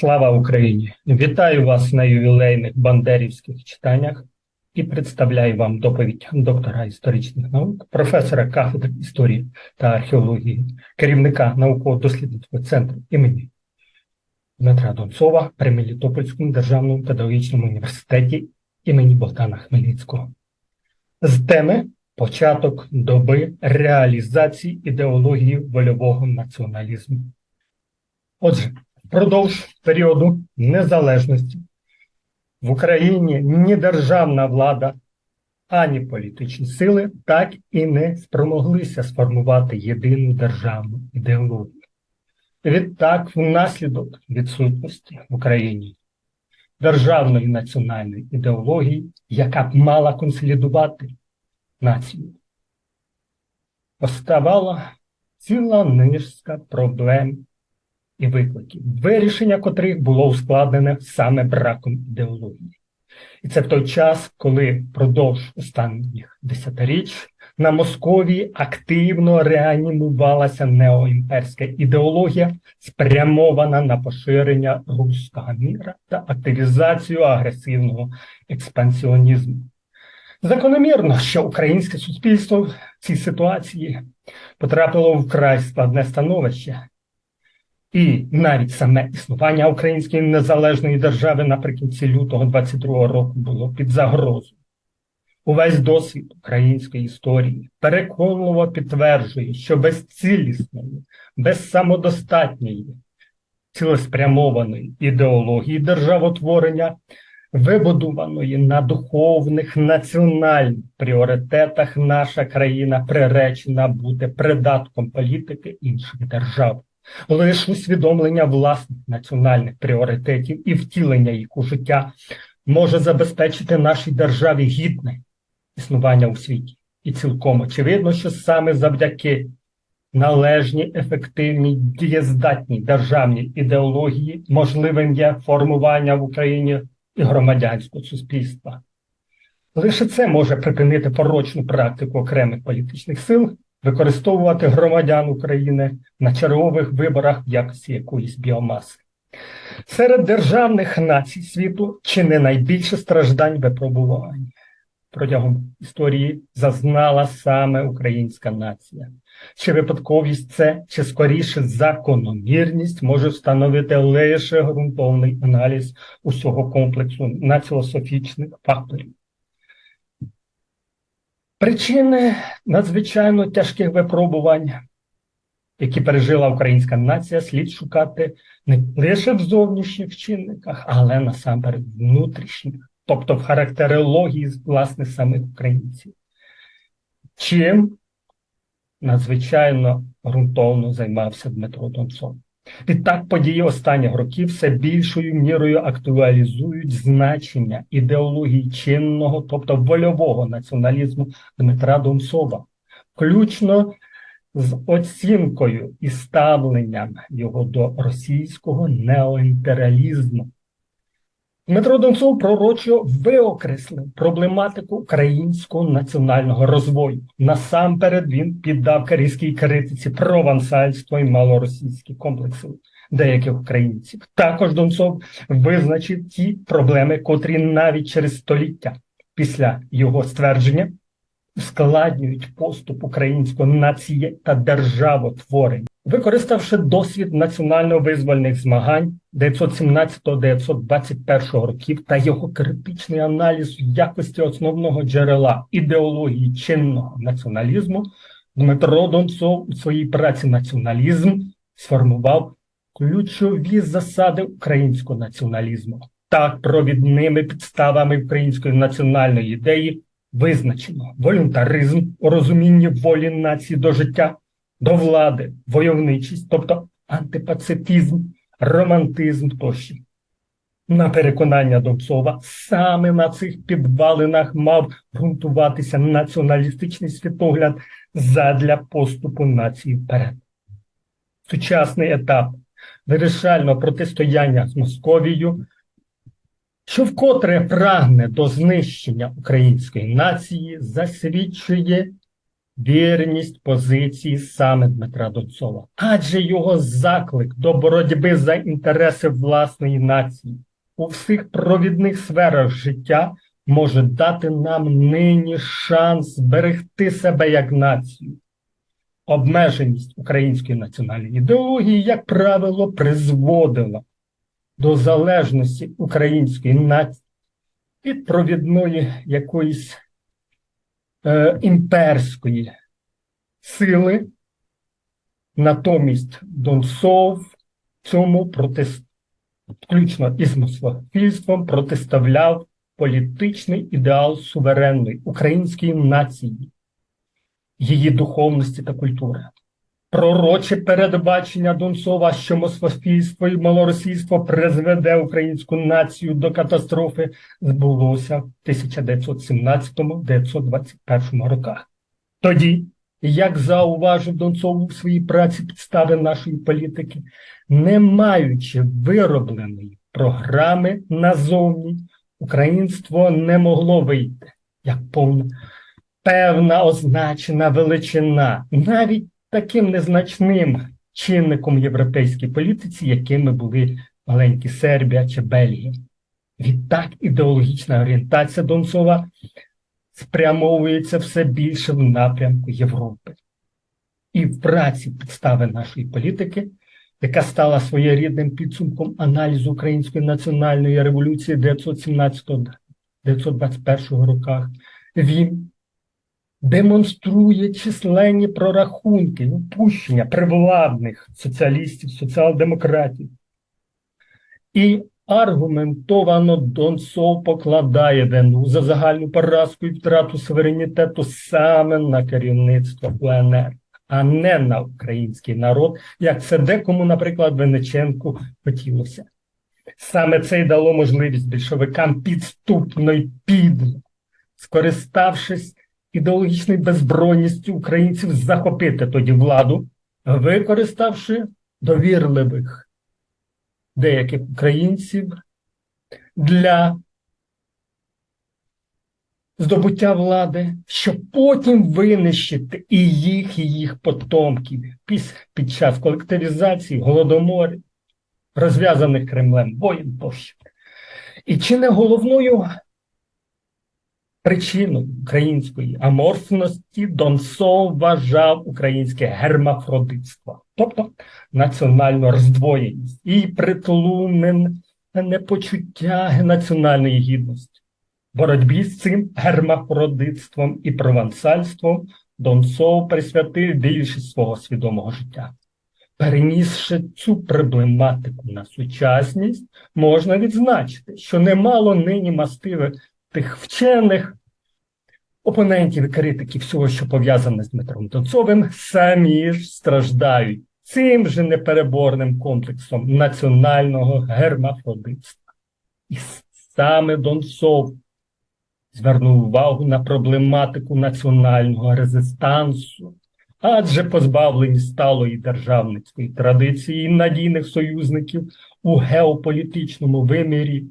Слава Україні! Вітаю вас на ювілейних бандерівських читаннях і представляю вам доповідь доктора історичних наук, професора кафедри історії та археології, керівника науково-дослідницького центру імені Дмитра Донцова при Мелітопольському державному педагогічному університеті імені Богдана Хмельницького. З теми початок доби реалізації ідеології вольового націоналізму. Отже, Впродовж періоду незалежності в Україні ні державна влада, ані політичні сили так і не спромоглися сформувати єдину державну ідеологію. Відтак, внаслідок відсутності в Україні державної національної ідеології, яка б мала консолідувати націю, поставала ціла низка проблем і викликів, вирішення котрих було ускладнене саме браком ідеології. І це в той час, коли впродовж останніх десятиріч на Московії активно реанімувалася неоімперська ідеологія, спрямована на поширення руського міра та активізацію агресивного експансіонізму. Закономірно, що українське суспільство в цій ситуації потрапило в вкрай складне становище, і навіть саме існування Української незалежної держави наприкінці лютого 22-го року було під загрозою. Увесь досвід української історії переконливо підтверджує, що без цілісної, без самодостатньої, цілеспрямованої ідеології державотворення, вибудованої на духовних національних пріоритетах, наша країна приречена бути придатком політики інших держав. Лише усвідомлення власних національних пріоритетів і втілення їх у життя може забезпечити нашій державі гідне існування у світі. І цілком очевидно, що саме завдяки належній, ефективній, дієздатній державній ідеології можливим є формування в Україні і громадянського суспільства. Лише це може припинити порочну практику окремих політичних сил використовувати громадян України на чергових виборах в якості якоїсь біомаси. Серед державних націй світу чи не найбільше страждань випробувань протягом історії зазнала саме українська нація. Чи випадковість це, чи скоріше закономірність може встановити лише ґрунтовний аналіз усього комплексу націософічних факторів. Причини надзвичайно тяжких випробувань, які пережила українська нація, слід шукати не лише в зовнішніх чинниках, але насамперед внутрішніх, тобто в характерології власне самих українців. Чим надзвичайно ґрунтовно займався Дмитро Донцов. Відтак події останніх років все більшою мірою актуалізують значення ідеології чинного, тобто вольового націоналізму Дмитра Донцова, включно з оцінкою і ставленням його до російського неоімперіалізму. Дмитро Донцов пророчо виокреслив проблематику українського національного розвою. Насамперед він піддав корейській критиці провансальство і малоросійські комплекси деяких українців. Також Донцов визначив ті проблеми, котрі навіть через століття після його ствердження ускладнюють поступ української нації та державотворення. Використавши досвід національно-визвольних змагань 917-921 років та його критичний аналіз якості основного джерела ідеології чинного націоналізму, Дмитро Донцов у своїй праці націоналізм сформував ключові засади українського націоналізму. Так, провідними підставами української національної ідеї визначено волюнтаризм у розумінні волі нації до життя до влади, войовничість, тобто антипацифізм, романтизм тощо. На переконання Донцова, саме на цих підвалинах мав ґрунтуватися націоналістичний світогляд задля поступу нації вперед. Сучасний етап вирішального протистояння з Московією, що вкотре прагне до знищення української нації, засвідчує вірність позиції саме Дмитра Донцова, адже його заклик до боротьби за інтереси власної нації у всіх провідних сферах життя може дати нам нині шанс зберегти себе як націю. Обмеженість української національної ідеології, як правило, призводила до залежності української нації від провідної якоїсь е, імперської сили. Натомість Донцов цьому протест, включно із мусофільством, протиставляв політичний ідеал суверенної української нації, її духовності та культури. Пророче передбачення Донцова, що мосфофільство і малоросійство призведе українську націю до катастрофи, збулося в 1917-1921 роках. Тоді, як зауважив Донцов у своїй праці підстави нашої політики, не маючи виробленої програми назовні, українство не могло вийти як повна певна означена величина, навіть таким незначним чинником в європейській політиці, якими були маленькі Сербія чи Бельгія. Відтак ідеологічна орієнтація Донцова спрямовується все більше в напрямку Європи. І в праці підстави нашої політики, яка стала своєрідним підсумком аналізу української національної революції 1917-1921 роках, він демонструє численні прорахунки, упущення привладних соціалістів, соціал-демократів. І аргументовано Донцов покладає вину за загальну поразку і втрату суверенітету саме на керівництво УНР, а не на український народ, як це декому, наприклад, Венеченку хотілося. Саме це й дало можливість більшовикам підступно й підло, скориставшись ідеологічною безбройністю українців захопити тоді владу, використавши довірливих деяких українців для здобуття влади, щоб потім винищити і їх, і їх потомків під час колективізації, голодоморів, розв'язаних Кремлем воїн тощо. І чи не головною Причиною української аморфності Донцов вважав українське гермафродитство, тобто національну роздвоєність і притлумне непочуття національної гідності. Боротьбі з цим гермафродитством і провансальством Донцов присвятив більшість свого свідомого життя. Перенісши цю проблематику на сучасність, можна відзначити, що немало нині мастивих тих вчених опонентів і критиків всього, що пов'язане з Дмитром Донцовим, самі ж страждають цим же непереборним комплексом національного гермафродитства. І саме Донцов звернув увагу на проблематику національного резистансу, адже позбавлені сталої державницької традиції і надійних союзників у геополітичному вимірі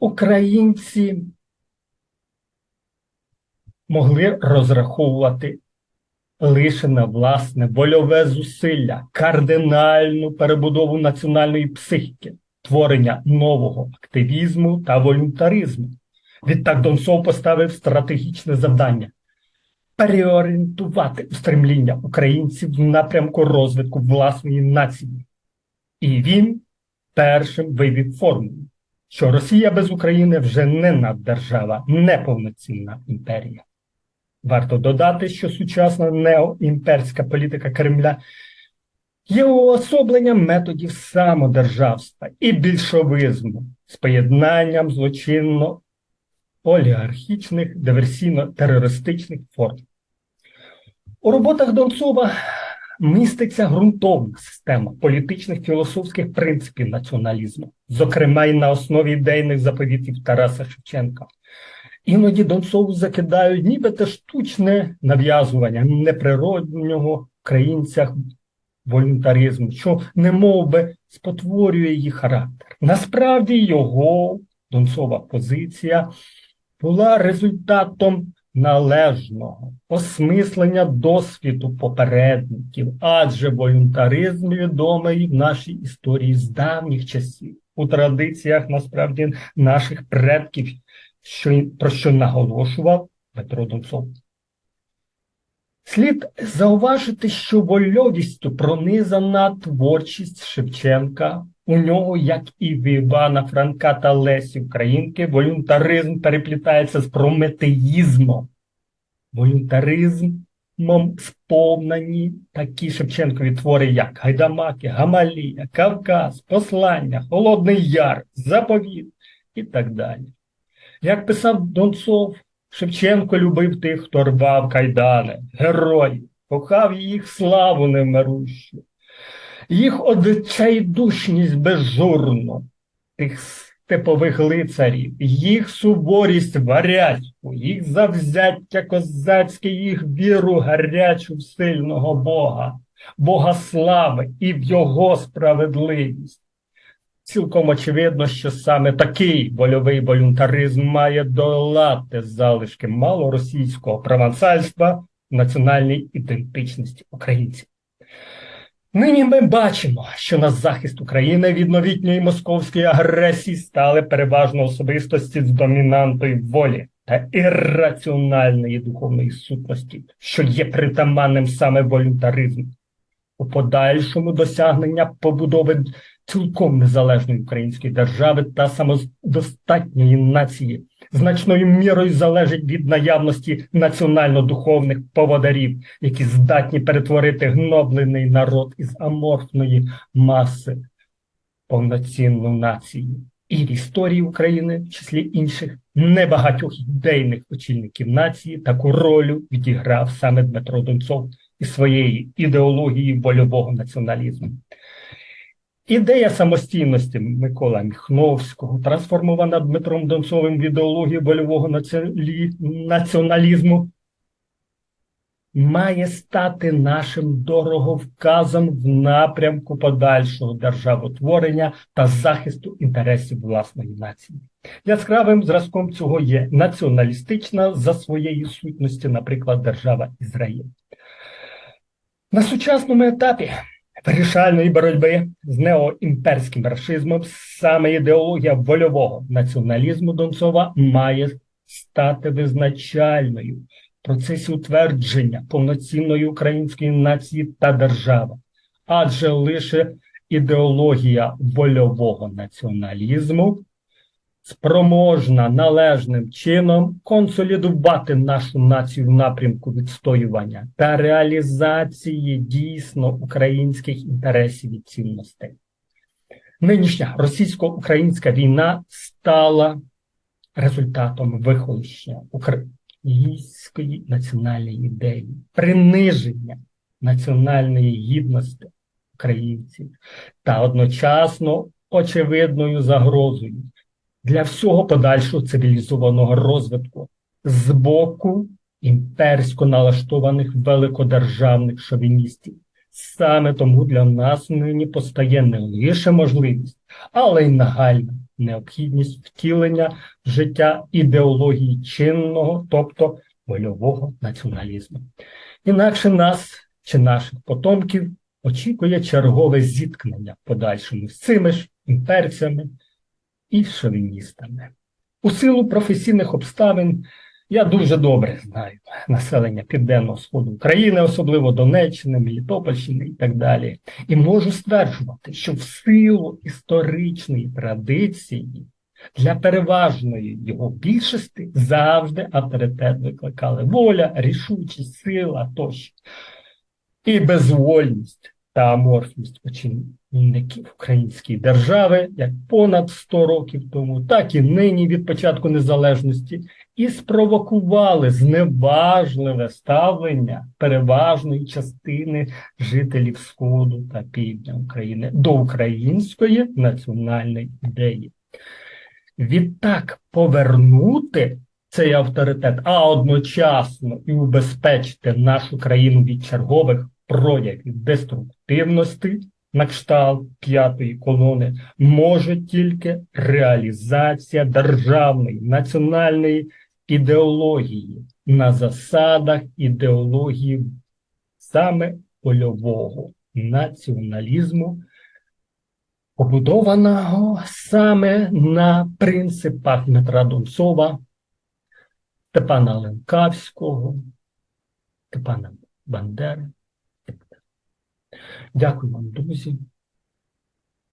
українці могли розраховувати лише на власне вольове зусилля, кардинальну перебудову національної психіки, творення нового активізму та волюнтаризму. Відтак Донцов поставив стратегічне завдання переорієнтувати устремління українців в напрямку розвитку власної нації. І він першим вивів формулу що Росія без України вже не наддержава, не повноцінна імперія. Варто додати, що сучасна неоімперська політика Кремля є уособленням методів самодержавства і більшовизму з поєднанням злочинно олігархічних диверсійно-терористичних форм. У роботах Донцова міститься ґрунтовна система політичних філософських принципів націоналізму, зокрема й на основі ідейних заповітів Тараса Шевченка. Іноді Донцову закидають нібито штучне нав'язування неприроднього українцях волюнтаризму, що не би спотворює її характер. Насправді його Донцова позиція була результатом належного осмислення досвіду попередників, адже волюнтаризм відомий в нашій історії з давніх часів, у традиціях насправді наших предків, що, про що наголошував Петро Донцов. Слід зауважити, що вольовістю пронизана творчість Шевченка. У нього, як і в Івана Франка та Лесі Українки, волюнтаризм переплітається з прометеїзмом. Волюнтаризмом сповнені такі Шевченкові твори, як Гайдамаки, Гамалія, Кавказ, Послання, Холодний Яр, Заповіт і так далі. Як писав Донцов, Шевченко любив тих, хто рвав кайдани, героїв, кохав їх славу невмирущу, їх одчайдушність безжурну, тих степових лицарів, їх суворість варязьку, їх завзяття козацьке, їх віру гарячу в сильного Бога, Бога слави і в Його справедливість. Цілком очевидно, що саме такий вольовий волюнтаризм має долати залишки малоросійського провансальства національній ідентичності українців. Нині ми бачимо, що на захист України від новітньої московської агресії стали переважно особистості з домінантою волі та ірраціональної духовної сутності, що є притаманним саме волюнтаризму. У подальшому досягнення побудови цілком незалежної української держави та самодостатньої нації значною мірою залежить від наявності національно-духовних поводарів, які здатні перетворити гноблений народ із аморфної маси повноцінну націю. І в історії України, в числі інших небагатьох ідейних очільників нації, таку роль відіграв саме Дмитро Донцов із своєї ідеології вольового націоналізму. Ідея самостійності Микола Міхновського, трансформована Дмитром Донцовим в ідеологію вольового націоналі... націоналізму, має стати нашим дороговказом в напрямку подальшого державотворення та захисту інтересів власної нації. Яскравим зразком цього є націоналістична за своєю сутності, наприклад, держава Ізраїль. На сучасному етапі вирішальної боротьби з неоімперським рашизмом саме ідеологія вольового націоналізму Донцова має стати визначальною. В процесі утвердження повноцінної української нації та держави, адже лише ідеологія вольового націоналізму спроможна належним чином консолідувати нашу націю в напрямку відстоювання та реалізації дійсно українських інтересів і цінностей. Нинішня російсько-українська війна стала результатом вихолощення української національної ідеї, приниження національної гідності українців та одночасно очевидною загрозою для всього подальшого цивілізованого розвитку з боку імперсько налаштованих великодержавних шовіністів. Саме тому для нас нині постає не лише можливість, але й нагальна необхідність втілення в життя ідеології чинного, тобто вольового націоналізму. Інакше нас чи наших потомків очікує чергове зіткнення в подальшому з цими ж імперцями і шовіністами. У силу професійних обставин я дуже добре знаю населення Південного Сходу України, особливо Донеччини, Мелітопольщини і так далі. І можу стверджувати, що в силу історичної традиції для переважної його більшості завжди авторитет викликали воля, рішучість, сила тощо. І безвольність та аморфність української держави як понад 100 років тому, так і нині від початку незалежності, і спровокували зневажливе ставлення переважної частини жителів Сходу та Півдня України до української національної ідеї. Відтак повернути цей авторитет, а одночасно і убезпечити нашу країну від чергових проявів деструктивності на кшталт п'ятої колони може тільки реалізація державної національної ідеології, на засадах ідеології саме польового націоналізму, побудованого саме на принципах Дмитра Донцова, Степана Ленкавського, Степана Бандери. Дякую вам, друзі.